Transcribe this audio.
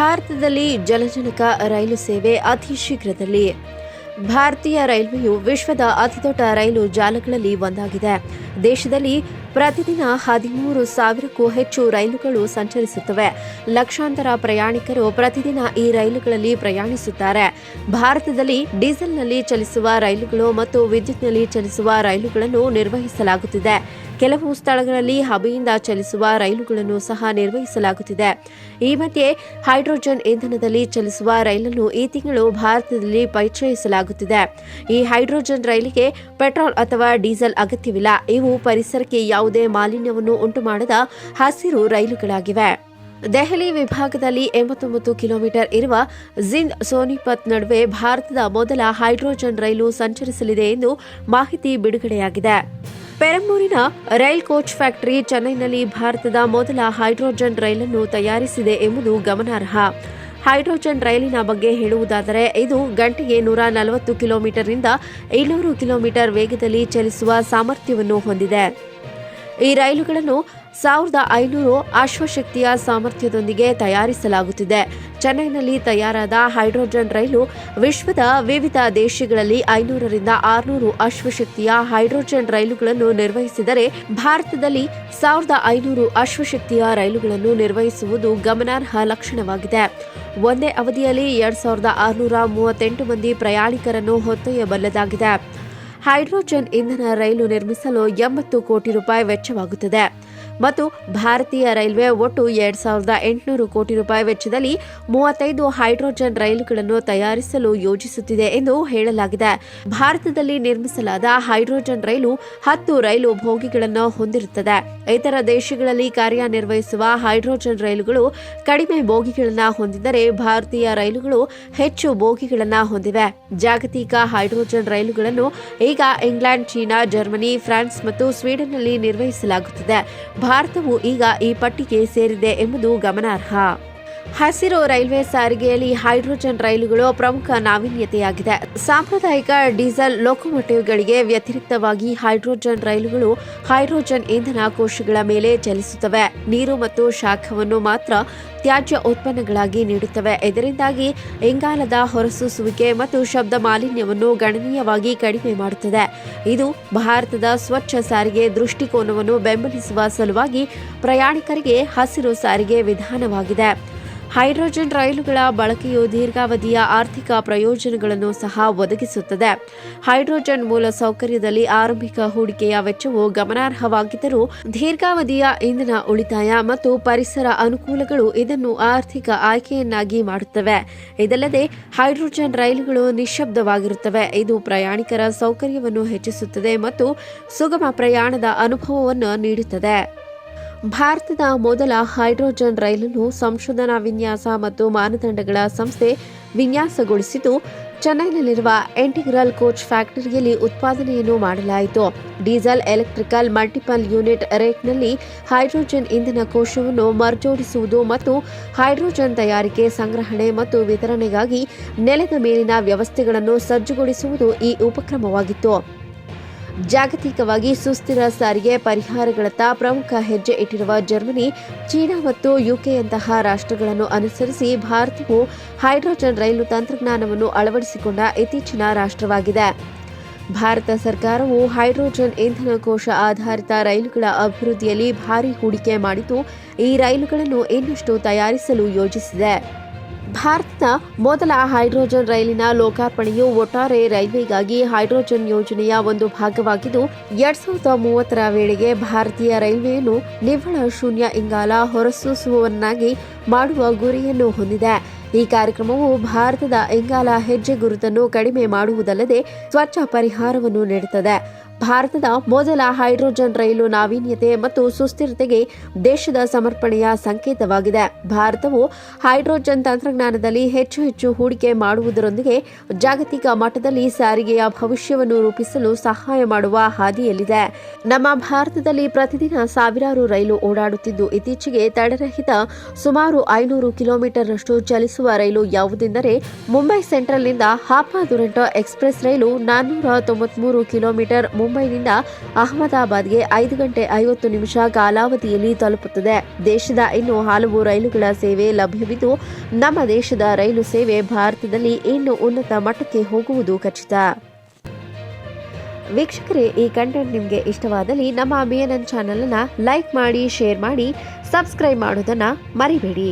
ಭಾರತದಲ್ಲಿ ಜಲಜನಕ ರೈಲು ಸೇವೆ ಅತಿ ಶೀಘ್ರದಲ್ಲಿ. ಭಾರತೀಯ ರೈಲ್ವೆಯು ವಿಶ್ವದ ಅತಿದೊಡ್ಡ ರೈಲು ಜಾಲಗಳಲ್ಲಿ ಒಂದಾಗಿದೆ. ದೇಶದಲ್ಲಿ ಪ್ರತಿದಿನ ಹದಿಮೂರು ಸಾವಿರಕ್ಕೂ ಹೆಚ್ಚು ರೈಲುಗಳು ಸಂಚರಿಸುತ್ತವೆ. ಲಕ್ಷಾಂತರ ಪ್ರಯಾಣಿಕರು ಪ್ರತಿದಿನ ಈ ರೈಲುಗಳಲ್ಲಿ ಪ್ರಯಾಣಿಸುತ್ತಾರೆ. ಭಾರತದಲ್ಲಿ ಡೀಸೆಲ್ನಲ್ಲಿ ಚಲಿಸುವ ರೈಲುಗಳು ಮತ್ತು ವಿದ್ಯುತ್ನಲ್ಲಿ ಚಲಿಸುವ ರೈಲುಗಳನ್ನು ನಿರ್ವಹಿಸಲಾಗುತ್ತಿದೆ. ಕೆಲವು ಸ್ಥಳಗಳಲ್ಲಿ ಹಬೆಯಿಂದ ಚಲಿಸುವ ರೈಲುಗಳನ್ನು ಸಹ ನಿರ್ವಹಿಸಲಾಗುತ್ತಿದೆ. ಈ ಮಧ್ಯೆ ಹೈಡ್ರೋಜನ್ ಇಂಧನದಲ್ಲಿ ಚಲಿಸುವ ರೈಲನ್ನು ಈ ತಿಂಗಳು ಭಾರತದಲ್ಲಿ ಪರಿಚಯಿಸಲಾಗುತ್ತಿದೆ. ಈ ಹೈಡ್ರೋಜನ್ ರೈಲಿಗೆ ಪೆಟ್ರೋಲ್ ಅಥವಾ ಡೀಸೆಲ್ ಅಗತ್ಯವಿಲ್ಲ. ಇವು ಪರಿಸರಕ್ಕೆ ಯಾವುದೇ ಮಾಲಿನ್ಯವನ್ನು ಉಂಟುಮಾಡದ ಹಸಿರು ರೈಲುಗಳಾಗಿವೆ. ದೆಹಲಿ ವಿಭಾಗದಲ್ಲಿ ಎಂಬತ್ತೊಂಬತ್ತು ಕಿಲೋಮೀಟರ್ ಇರುವ ಜಿಂದ್ ಸೋನಿಪತ್ ನಡುವೆ ಭಾರತದ ಮೊದಲ ಹೈಡ್ರೋಜನ್ ರೈಲು ಸಂಚರಿಸಲಿದೆ ಎಂದು ಮಾಹಿತಿ ಬಿಡುಗಡೆಯಾಗಿದೆ. ಪೆರಂಬೂರಿನ ರೈಲ್ ಕೋಚ್ ಫ್ಯಾಕ್ಟರಿ ಚೆನ್ನೈನಲ್ಲಿ ಭಾರತದ ಮೊದಲ ಹೈಡ್ರೋಜನ್ ರೈಲನ್ನು ತಯಾರಿಸಿದೆ ಎಂಬುದು ಗಮನಾರ್ಹ. ಹೈಡ್ರೋಜನ್ ರೈಲಿನ ಬಗ್ಗೆ ಹೇಳುವುದಾದರೆ, ಇದು ಗಂಟೆಗೆ ನೂರ ನಲವತ್ತು ಕಿಲೋಮೀಟರ್ನಿಂದ ಏಳ್ನೂರು ಕಿಲೋಮೀಟರ್ ವೇಗದಲ್ಲಿ ಚಲಿಸುವ ಸಾಮರ್ಥ್ಯವನ್ನು ಹೊಂದಿದೆ. ಈ ರೈಲುಗಳನ್ನು ಸಾವಿರದ ಐನೂರು ಅಶ್ವಶಕ್ತಿಯ ಸಾಮರ್ಥ್ಯದೊಂದಿಗೆ ತಯಾರಿಸಲಾಗುತ್ತಿದೆ. ಚೆನ್ನೈನಲ್ಲಿ ತಯಾರಾದ ಹೈಡ್ರೋಜನ್ ರೈಲು ವಿಶ್ವದ ವಿವಿಧ ದೇಶಗಳಲ್ಲಿ ಐನೂರರಿಂದ ಆರುನೂರು ಅಶ್ವಶಕ್ತಿಯ ಹೈಡ್ರೋಜನ್ ರೈಲುಗಳನ್ನು ನಿರ್ವಹಿಸಿದರೆ ಭಾರತದಲ್ಲಿ ಸಾವಿರದ ಐನೂರು ಅಶ್ವಶಕ್ತಿಯ ರೈಲುಗಳನ್ನು ನಿರ್ವಹಿಸುವುದು ಗಮನಾರ್ಹ ಲಕ್ಷಣವಾಗಿದೆ. ಒಂದೇ ಅವಧಿಯಲ್ಲಿ ಎರಡ್ ಸಾವಿರದ ಆರುನೂರ ಮೂವತ್ತೆಂಟು ಮಂದಿ ಪ್ರಯಾಣಿಕರನ್ನು ಹೊತ್ತೊಯ್ಯಬಲ್ಲದಾಗಿದೆ. ಹೈಡ್ರೋಜನ್ ಇಂಧನ ರೈಲು ನಿರ್ಮಿಸಲು ಎಂಬತ್ತು ಕೋಟಿ ರೂಪಾಯಿ ವೆಚ್ಚವಾಗುತ್ತದೆ. ಮತ್ತು ಭಾರತೀಯ ರೈಲ್ವೆ ಒಟ್ಟು ಎರಡ್ ಸಾವಿರದ ಎಂಟುನೂರು ಕೋಟಿ ರೂಪಾಯಿ ವೆಚ್ಚದಲ್ಲಿ ಮೂವತ್ತೈದು ಹೈಡ್ರೋಜನ್ ರೈಲುಗಳನ್ನು ತಯಾರಿಸಲು ಯೋಜಿಸುತ್ತಿದೆ ಎಂದು ಹೇಳಲಾಗಿದೆ. ಭಾರತದಲ್ಲಿ ನಿರ್ಮಿಸಲಾದ ಹೈಡ್ರೋಜನ್ ರೈಲು ಹತ್ತು ರೈಲು ಭೋಗಿಗಳನ್ನು ಹೊಂದಿರುತ್ತದೆ. ಇತರ ದೇಶಗಳಲ್ಲಿ ಕಾರ್ಯನಿರ್ವಹಿಸುವ ಹೈಡ್ರೋಜನ್ ರೈಲುಗಳು ಕಡಿಮೆ ಬೋಗಿಗಳನ್ನು ಹೊಂದಿದ್ದರೆ ಭಾರತೀಯ ರೈಲುಗಳು ಹೆಚ್ಚು ಬೋಗಿಗಳನ್ನು ಹೊಂದಿವೆ. ಜಾಗತಿಕ ಹೈಡ್ರೋಜನ್ ರೈಲುಗಳನ್ನು ಈಗ ಇಂಗ್ಲೆಂಡ್, ಚೀನಾ, ಜರ್ಮನಿ, ಫ್ರಾನ್ಸ್ ಮತ್ತು ಸ್ವೀಡನ್ನಲ್ಲಿ ನಿರ್ವಹಿಸಲಾಗುತ್ತಿದೆ. ಭಾರತವು ಈಗ ಈ ಪಟ್ಟಿಗೆ ಸೇರಿದೆ ಎಂಬುದು ಗಮನಾರ್ಹ. ಹಸಿರು ರೈಲ್ವೆ ಸಾರಿಗೆಯಲ್ಲಿ ಹೈಡ್ರೋಜನ್ ರೈಲುಗಳು ಪ್ರಮುಖ ನಾವೀನ್ಯತೆಯಾಗಿದೆ. ಸಾಂಪ್ರದಾಯಿಕ ಡೀಸೆಲ್ ಲೋಕೋಮೋಟಿವ್ಗಳಿಗೆ ವ್ಯತಿರಿಕ್ತವಾಗಿ ಹೈಡ್ರೋಜನ್ ರೈಲುಗಳು ಹೈಡ್ರೋಜನ್ ಇಂಧನ ಕೋಶಗಳ ಮೇಲೆ ಚಲಿಸುತ್ತವೆ. ನೀರು ಮತ್ತು ಶಾಖವನ್ನು ಮಾತ್ರ ತ್ಯಾಜ್ಯ ಉತ್ಪನ್ನಗಳಾಗಿ ನೀಡುತ್ತವೆ. ಇದರಿಂದಾಗಿ ಇಂಗಾಲದ ಹೊರಸೂಸುವಿಕೆ ಮತ್ತು ಶಬ್ದ ಮಾಲಿನ್ಯವನ್ನು ಗಣನೀಯವಾಗಿ ಕಡಿಮೆ ಮಾಡುತ್ತದೆ. ಇದು ಭಾರತದ ಸ್ವಚ್ಛ ಸಾರಿಗೆ ದೃಷ್ಟಿಕೋನವನ್ನು ಬೆಂಬಲಿಸುವ ಸಲುವಾಗಿ ಪ್ರಯಾಣಿಕರಿಗೆ ಹಸಿರು ಸಾರಿಗೆ ವಿಧಾನವಾಗಿದೆ. ಹೈಡ್ರೋಜನ್ ರೈಲುಗಳ ಬಳಕೆಯು ದೀರ್ಘಾವಧಿಯ ಆರ್ಥಿಕ ಪ್ರಯೋಜನಗಳನ್ನು ಸಹ ಒದಗಿಸುತ್ತದೆ. ಹೈಡ್ರೋಜನ್ ಮೂಲ ಸೌಕರ್ಯದಲ್ಲಿ ಆರಂಭಿಕ ಹೂಡಿಕೆಯ ವೆಚ್ಚವು ಗಮನಾರ್ಹವಾಗಿದ್ದರೂ ದೀರ್ಘಾವಧಿಯ ಇಂಧನ ಉಳಿತಾಯ ಮತ್ತು ಪರಿಸರ ಅನುಕೂಲಗಳು ಇದನ್ನು ಆರ್ಥಿಕ ಆಯ್ಕೆಯನ್ನಾಗಿ ಮಾಡುತ್ತವೆ. ಇದಲ್ಲದೆ ಹೈಡ್ರೋಜನ್ ರೈಲುಗಳು ನಿಶ್ಶಬ್ದವಾಗಿರುತ್ತವೆ. ಇದು ಪ್ರಯಾಣಿಕರ ಸೌಕರ್ಯವನ್ನು ಹೆಚ್ಚಿಸುತ್ತದೆ ಮತ್ತು ಸುಗಮ ಪ್ರಯಾಣದ ಅನುಭವವನ್ನು ನೀಡುತ್ತದೆ. ಭಾರತದ ಮೊದಲ ಹೈಡ್ರೋಜನ್ ರೈಲನ್ನು ಸಂಶೋಧನಾ ವಿನ್ಯಾಸ ಮತ್ತು ಮಾನದಂಡಗಳ ಸಂಸ್ಥೆ ವಿನ್ಯಾಸಗೊಳಿಸಿದ್ದು, ಚೆನ್ನೈನಲ್ಲಿರುವ ಎಂಟಿಗ್ರಲ್ ಕೋಚ್ ಫ್ಯಾಕ್ಟರಿಯಲ್ಲಿ ಉತ್ಪಾದನೆಯನ್ನು ಮಾಡಲಾಯಿತು. ಡೀಸೆಲ್, ಎಲೆಕ್ಟ್ರಿಕಲ್, ಮಲ್ಟಿಪಲ್ ಯೂನಿಟ್ ರೇಟ್ನಲ್ಲಿ ಹೈಡ್ರೋಜನ್ ಇಂಧನ ಕೋಶವನ್ನು ಮರುಜೋಡಿಸುವುದು ಮತ್ತು ಹೈಡ್ರೋಜನ್ ತಯಾರಿಕೆ, ಸಂಗ್ರಹಣೆ ಮತ್ತು ವಿತರಣೆಗಾಗಿ ನೆಲದ ಮೇಲಿನ ವ್ಯವಸ್ಥೆಗಳನ್ನು ಸಜ್ಜುಗೊಳಿಸುವುದು ಈ ಉಪಕ್ರಮವಾಗಿತ್ತು. ಜಾಗತಿಕವಾಗಿ ಸುಸ್ಥಿರ ಸಾರಿಗೆ ಪರಿಹಾರಗಳತ್ತ ಪ್ರಮುಖ ಹೆಜ್ಜೆ ಇಟ್ಟಿರುವ ಜರ್ಮನಿ, ಚೀನಾ ಮತ್ತು ಯುಕೆಯಂತಹ ರಾಷ್ಟ್ರಗಳನ್ನು ಅನುಸರಿಸಿ ಭಾರತವು ಹೈಡ್ರೋಜನ್ ರೈಲು ತಂತ್ರಜ್ಞಾನವನ್ನು ಅಳವಡಿಸಿಕೊಂಡ ಇತ್ತೀಚಿನ ರಾಷ್ಟ್ರವಾಗಿದೆ. ಭಾರತ ಸರ್ಕಾರವು ಹೈಡ್ರೋಜನ್ ಇಂಧನ ಕೋಶ ಆಧಾರಿತ ರೈಲುಗಳ ಅಭಿವೃದ್ಧಿಯಲ್ಲಿ ಭಾರಿ ಹೂಡಿಕೆ ಮಾಡಿದ್ದು, ಈ ರೈಲುಗಳನ್ನು ಇನ್ನಷ್ಟು ತಯಾರಿಸಲು ಯೋಜಿಸಿದೆ. ಭಾರತದ ಮೊದಲ ಹೈಡ್ರೋಜನ್ ರೈಲಿನ ಲೋಕಾರ್ಪಣೆಯು ಒಟ್ಟಾರೆ ರೈಲ್ವೆಗಾಗಿ ಹೈಡ್ರೋಜನ್ ಯೋಜನೆಯ ಒಂದು ಭಾಗವಾಗಿದ್ದು, ಎರಡ್ ಸಾವಿರದ ಮೂವತ್ತರ ವೇಳೆಗೆ ಭಾರತೀಯ ರೈಲ್ವೆಯನ್ನು ನಿವ್ವಳ ಶೂನ್ಯ ಇಂಗಾಲ ಹೊರಸೂಸುವವನ್ನಾಗಿ ಮಾಡುವ ಗುರಿಯನ್ನು ಹೊಂದಿದೆ. ಈ ಕಾರ್ಯಕ್ರಮವು ಭಾರತದ ಇಂಗಾಲ ಹೆಜ್ಜೆ ಗುರುತನ್ನು ಕಡಿಮೆ ಮಾಡುವುದಲ್ಲದೆ ಸ್ವಚ್ಛ ಪರಿಹಾರವನ್ನು ನೀಡುತ್ತದೆ. ಭಾರತದ ಮೊದಲ ಹೈಡ್ರೋಜನ್ ರೈಲು ನಾವೀನ್ಯತೆ ಮತ್ತು ಸುಸ್ಥಿರತೆಗೆ ದೇಶದ ಸಮರ್ಪಣೆಯ ಸಂಕೇತವಾಗಿದೆ. ಭಾರತವು ಹೈಡ್ರೋಜನ್ ತಂತ್ರಜ್ಞಾನದಲ್ಲಿ ಹೆಚ್ಚು ಹೆಚ್ಚು ಹೂಡಿಕೆ ಮಾಡುವುದರೊಂದಿಗೆ ಜಾಗತಿಕ ಮಟ್ಟದಲ್ಲಿ ಸಾರಿಗೆಯ ಭವಿಷ್ಯವನ್ನು ರೂಪಿಸಲು ಸಹಾಯ ಮಾಡುವ ಹಾದಿಯಲ್ಲಿದೆ. ನಮ್ಮ ಭಾರತದಲ್ಲಿ ಪ್ರತಿದಿನ ಸಾವಿರಾರು ರೈಲು ಓಡಾಡುತ್ತಿದ್ದು, ಇತ್ತೀಚೆಗೆ ತಡೆರಹಿತ ಸುಮಾರು ಐನೂರು ಕಿಲೋಮೀಟರ್ನಷ್ಟು ಚಲಿಸುವ ರೈಲು ಯಾವುದೆಂದರೆ ಮುಂಬೈ ಸೆಂಟ್ರಲ್ನಿಂದ ಹಾಪಾ ದುರಂಟೋ ಎಕ್ಸ್ಪ್ರೆಸ್ ರೈಲು ನಾನ್ನೂರ ತೊಂಬತ್ಮೂರು ಕಿಲೋಮೀಟರ್ ಮುಂಬೈನಿಂದ ಅಹಮದಾಬಾದ್ಗೆ ಐದು ಗಂಟೆ ಐವತ್ತು ನಿಮಿಷ ಕಾಲಾವಧಿಯಲ್ಲಿ ತಲುಪುತ್ತದೆ. ದೇಶದ ಇನ್ನು ಹಲವು ರೈಲುಗಳ ಸೇವೆ ಲಭ್ಯವಿದ್ದು, ನಮ್ಮ ದೇಶದ ರೈಲು ಸೇವೆ ಭಾರತದಲ್ಲಿ ಇನ್ನು ಉನ್ನತ ಮಟ್ಟಕ್ಕೆ ಹೋಗುವುದು ಖಚಿತ. ವೀಕ್ಷಕರೇ, ಈ ಕಂಟೆಂಟ್ ನಿಮಗೆ ಇಷ್ಟವಾದಲ್ಲಿ ನಮ್ಮ ಬಿ ಚಾನಲನ್ನು ಲೈಕ್ ಮಾಡಿ, ಶೇರ್ ಮಾಡಿ, ಸಬ್ಸ್ಕ್ರೈಬ್ ಮಾಡೋದನ್ನು ಮರಿಬೇಡಿ.